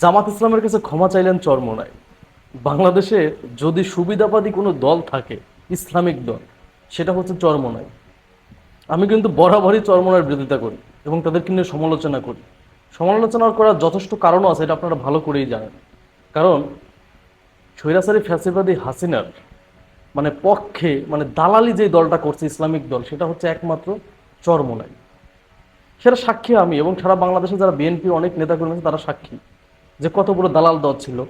জামাত ইসলামের কাছে ক্ষমা চাইলেন চরমনায় বাংলাদেশে যদি সুবিধাবাদী কোনো দল থাকে, ইসলামিক দল, সেটা হচ্ছে চরমনায় আমি কিন্তু বরাবরই চরমনার বিরোধিতা করি এবং তাদেরকে নিয়ে সমালোচনা করি। সমালোচনা করার যথেষ্ট কারণও আছে, এটা আপনারা ভালো করেই জানেন। কারণ স্বৈরাচারী ফ্যাসিবাদী হাসিনার মানে পক্ষে মানে দালালি যে দলটা করছে, ইসলামিক দল, সেটা হচ্ছে একমাত্র চরমনাই। সেটা সাক্ষী আমি এবং সারা বাংলাদেশে যারা বিএনপি অনেক নেতাকর্মী আছে, তারা সাক্ষী। যে কত বড় দালাল দল ছিল।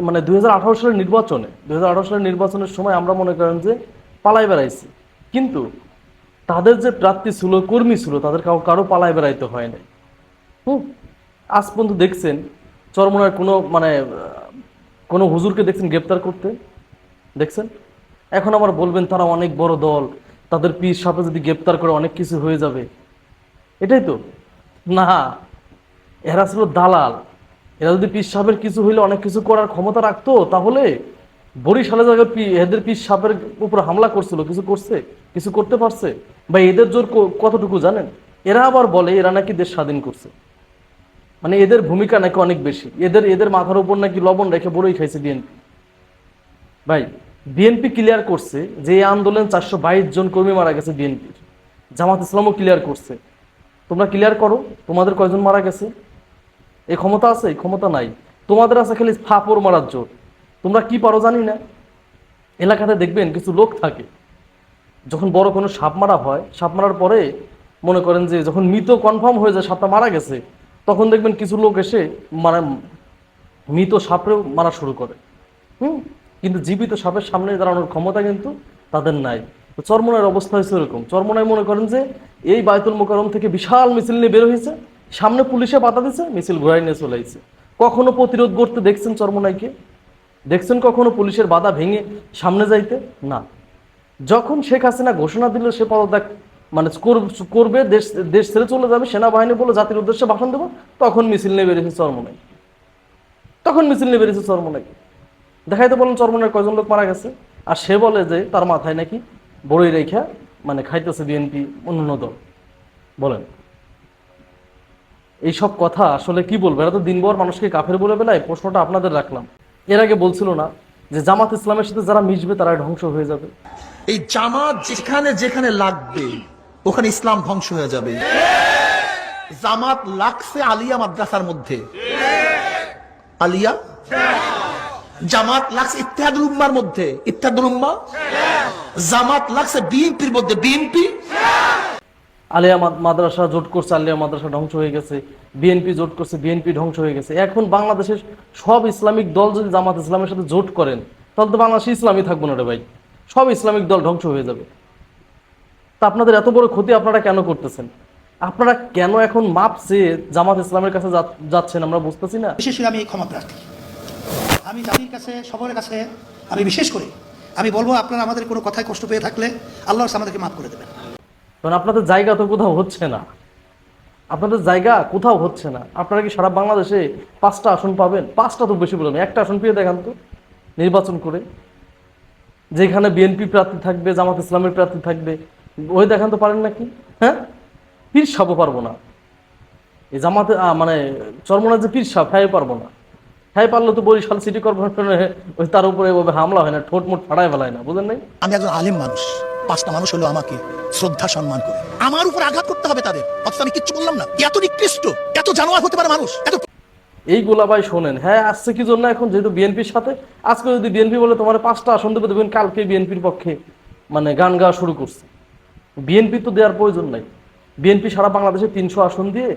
মানে দু হাজার আঠারো সালের নির্বাচনে, দুই হাজার আঠারো সালের নির্বাচনের সময় আমরা মনে করেন যে পালাই বেড়াইছি। কিন্তু তাদের যে প্রার্থী ছিল, কর্মী ছিল, তাদের কাউ কারও পালাই বেড়াইতে হয় নাই। হুম? আজ পর্যন্ত দেখছেন, চরমনার কোনো মানে কোনো হুজুরকে দেখছেন গ্রেপ্তার করতে? দেখছেন? এখন আবার বলবেন, তারা অনেক বড় দল, তাদের পীর সাপে যদি গ্রেপ্তার করে অনেক কিছু হয়ে যাবে। এটাই তো? না। এরা ছিল দালাল। এরা যদি পীর সাপের কিছু হইলে অনেক কিছু করার ক্ষমতা রাখতো, তাহলে বরিশালে জায়গায় এদের পীর সাপের উপর হামলা করছিল, কিছু করছে, কিছু করতে পারছে? বা এদের জোর কতটুকু জানেন? এরা আবার বলে, এরা নাকি দেশ স্বাধীন করছে। মানে এদের ভূমিকা নাকি অনেক বেশি। এদের এদের মাথার উপর নাকি লবণ রেখে বড়ই খাইছে বিএনপি। ভাই, বিএনপি ক্লিয়ার করছে যে এই আন্দোলন চারশো বাইশ জন কর্মী মারা গেছে বিএনপির। জামাত ইসলামও ক্লিয়ার করছে। তোমরা ক্লিয়ার করো, তোমাদের কয়জন মারা গেছে? এই ক্ষমতা আছে ক্ষমতা নাই। তোমাদের আছে খালি ফাপড় মারার জোর। তোমরা কি পারো জানি না। এলাকাতে দেখবেন কিছু লোক থাকে। যখন বড় কোনো সাপ মারা হয়, সাপ মারার পরে মনে করেন যে যখন মৃত কনফার্ম হয়ে যায়, সাপটা মারা গেছে, তখন দেখবেন কিছু লোক এসে মানে মৃত সাপড়েও মারা শুরু করে। হুম? কিন্তু জীবিত সাপের সামনে দাঁড়ানোর ক্ষমতা কিন্তু তাদের নাই। তো অবস্থা হয়েছে এরকম। চরমনায় মনে করেন যে এই বায়তুল মোকারম থেকে বিশাল মিছিল নিয়ে বের হয়েছে। সামনে পুলিশে বাধা দিছে মিছিল ঘুরাই নিয়ে চলে আইছে। কখনো প্রতিরোধ করতে দেখছেন চরমনাইকে? দেখছেন কখনো পুলিশের বাধা ভেঙে সামনে যাইতে? না। যখন শেখ হাসিনা ঘোষণা দিল সে পদত্যাগ মানে করবে, দেশ দেশ ছেড়ে চলে যাবে, সেনাবাহিনী বলে জাতির উদ্দেশ্যে ভাষণ দেবো, তখন মিছিল নিয়ে বেরিয়েছে চরমনাই। তখন মিছিল নিয়ে বেরিয়েছে চরমনাই। দেখাইতে বলেন চরমনের কয়জন লোক মারা গেছে, আর সে বলে যে তার মাথায় নাকি বড়ই রেখা মানে খাইতেছে বিএনপি অন্য দল। বলেন। এইসব কথা আসলে কি বলব? এরা তো দিনভর মানুষকে কাফের বলে বেলায় প্রশ্নটা আপনাদের রাখলাম। এর আগে বলছিল না যে জামাত ইসলামের সাথে যারা মিশবে তারা ধ্বংস হয়ে যাবে। এই জামাত যেখানে যেখানে লাগবে, ওখানে ইসলাম ধ্বংস হয়ে যাবে। জামাত লাগছে আলিয়া মাদ্রাসার মধ্যে। আলিয়া? জামাত লাগছে ইত্যাদুল উম্মার মধ্যে। ইত্যাদুল উম্মা? জামাত লাগছে বিএনপির মধ্যে। বিএনপি আলিয়া মাদ্রাসা জোট করছে, আলিয়া মাদ্রাসা ধ্বংস হয়ে গেছে, বিএনপি জোট করছে, বিএনপি ধ্বংস হয়ে গেছে। এখন বাংলাদেশের সব ইসলামিক দল যদি জামাত ইসলামের সাথে জোট করেন, তাহলে তো বাংলাদেশে ইসলামই থাকব না রে ভাই। সব ইসলামিক দল ধ্বংস হয়ে যাবে। তা আপনাদের এত বড় ক্ষতি আপনারা কেন করতেছেন? আপনারা কেন এখন মাপ চেয়ে জামাত ইসলামের কাছে যাচ্ছেন আমরা বুঝতেছি না? বিশেষ করে আমি ক্ষমা প্রার্থী। আমি জাতির কাছে, সবার কাছে আমি বিশেষ করে আমি বলব, আপনারা আমাদের কোনো কথায় কষ্ট পেয়ে থাকলে আল্লাহ আমাদেরকে মাফ করে দেবেন। কারণ আপনাদের জায়গা তো কোথাও হচ্ছে না। আপনাদের জায়গা কোথাও হচ্ছে না। আপনারা কি সারা বাংলাদেশে পাঁচটা আসন পাবেন? পাঁচটা তো বেশি বলবেন একটা আসন পেয়ে দেখান তো। নির্বাচন করে। যেখানে বিএনপি প্রার্থী থাকবে, জামাত ইসলামের প্রার্থী থাকবে। ওই দেখান তো পারেন নাকি? হ্যাঁ? পীর সাপও পারব না। এই জামাতে মানে চরমনা যে পীর সাপ হ্যাঁ পারব না। হ্যাঁ পারলে তো বরিশাল সিটি কর্পোরেশনে ওই তার উপরে হামলা হয় না, ঠোঁট মোট ফাড়ায় ফেলায় না। বুঝলেন নাই? আমি একজন আলিম মানুষ। পাঁচটা মানুষ হলো আমাকে শ্রদ্ধা, সম্মান করে। আমার উপর আঘাত করতে হবে তাদের। অথচ আমি কিচ্ছু বললাম না। এত নিকৃষ্ট, এত জানোয়ার হতে পারে মানুষ, এত এই গোলাবাই শোনেন হ্যাঁ আসছে কি জন্য এখন? যেহেতু বিএনপির সাথে, আজকে যদি বিএনপি বলে তোমার পাঁচটা আসন দেবে, দেখবেন কালকে বিএনপির পক্ষে মানে গান গাওয়া শুরু করছে। বিএনপি তো দেওয়ার প্রয়োজন নাই। বিএনপি সারা বাংলাদেশে তিনশো আসন দিয়ে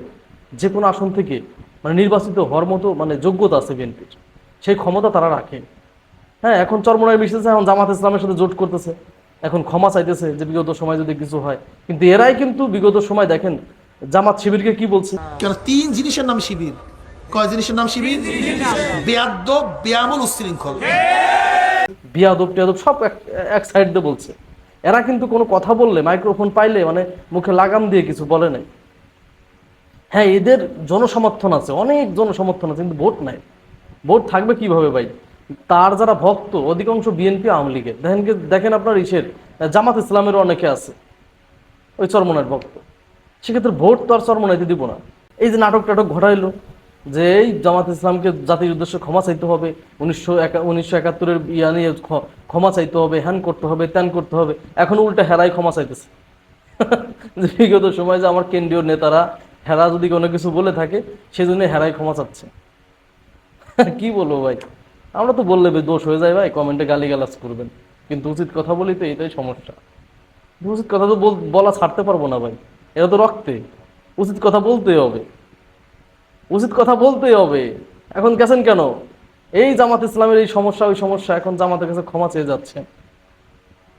যে কোনো আসন থেকে মানে নির্বাচিত হওয়ার মতো মানে যোগ্যতা আছে বিএনপির। সেই ক্ষমতা তারা রাখে হ্যাঁ এখন চরমনায় মিশেছে এখন জামাত ইসলামের সাথে জোট করতেছে। এখন ক্ষমা চাইতেছে যে বিগত সময় যদি কিছু হয়। কিন্তু এরাই কিন্তু বিগত সময় দেখেন জামাত শিবিরকে কি বলছে? কেন তিন জিনিসের নাম শিবির। কয় জিনিসের নাম শিবির? উশৃঙ্খল বিয়াদব টিয়াদব সব এক- এক সাইড দিয়ে বলছে। এরা কিন্তু কোনো কথা বললে মাইক্রোফোন পাইলে মানে মুখে লাগাম দিয়ে কিছু বলে নাই। হ্যাঁ এদের জনসমর্থন আছে অনেক জনসমর্থন আছে কিন্তু ভোট নাই। ভোট থাকবে কীভাবে ভাই? তার যারা ভক্ত, অধিকাংশ বিএনপি আওয়ামী লীগের। দেখেন দেখেন আপনার ইসের জামাত ইসলামেরও অনেকে আছে, ওই চরমনের ভক্ত। সেক্ষেত্রে ভোট তো আর চরমনাইতে দিব না। এই যে নাটক টাটক ঘটাইলো, যে এই জামাত ইসলামকে জাতির উদ্দেশ্যে ক্ষমা চাইতে হবে, উনিশশো উনিশশো একাত্তরের ইয়া নিয়ে ক্ষমা চাইতে হবে হ্যান করতে হবে, ত্যান করতে হবে, এখন উল্টা হেরাই ক্ষমা চাইতেছে। যে বিগত সময় যে আমার কেন্দ্রীয় নেতারা হেরা যদি কোনো কিছু বলে থাকে, সেজন্য হেরাই ক্ষমা চাচ্ছে। কি বলব ভাই? আমরা তো বললে দোষ হয়ে যায় ভাই কমেন্টে গালি গালাজ করবেন। কিন্তু উচিত কথা বলি তো এটাই সমস্যা। উচিত কথা তো বল- ছাড়তে পারব না ভাই। এটা তো রক্তে। উচিত কথা বলতেই হবে। উচিত কথা বলতেই হবে। এখন গেছেন কেন? এই জামাত ইসলামের এই সমস্যা, ওই সমস্যা এখন জামাতের কাছে ক্ষমা চেয়ে যাচ্ছে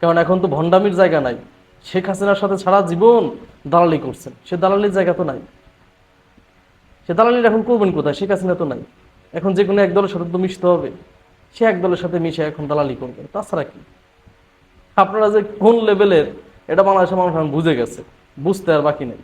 কারণ এখন তো ভণ্ডামির জায়গা নাই। শেখ হাসিনার সাথে সারা জীবন দালালি করছেন। সে দালালির জায়গা তো নাই। সে দালালির এখন করবেন কোথায়? শেখ হাসিনা তো নাই। এখন যে কোনো একদলের সাথে তো মিশতে হবে। সে একদলের সাথে মিশে এখন দালালি করবে। তাছাড়া কি? আপনারা যে কোন লেভেলের এটা বাংলাদেশের মানুষ বুঝে গেছে। বুঝতে আর বাকি নেই।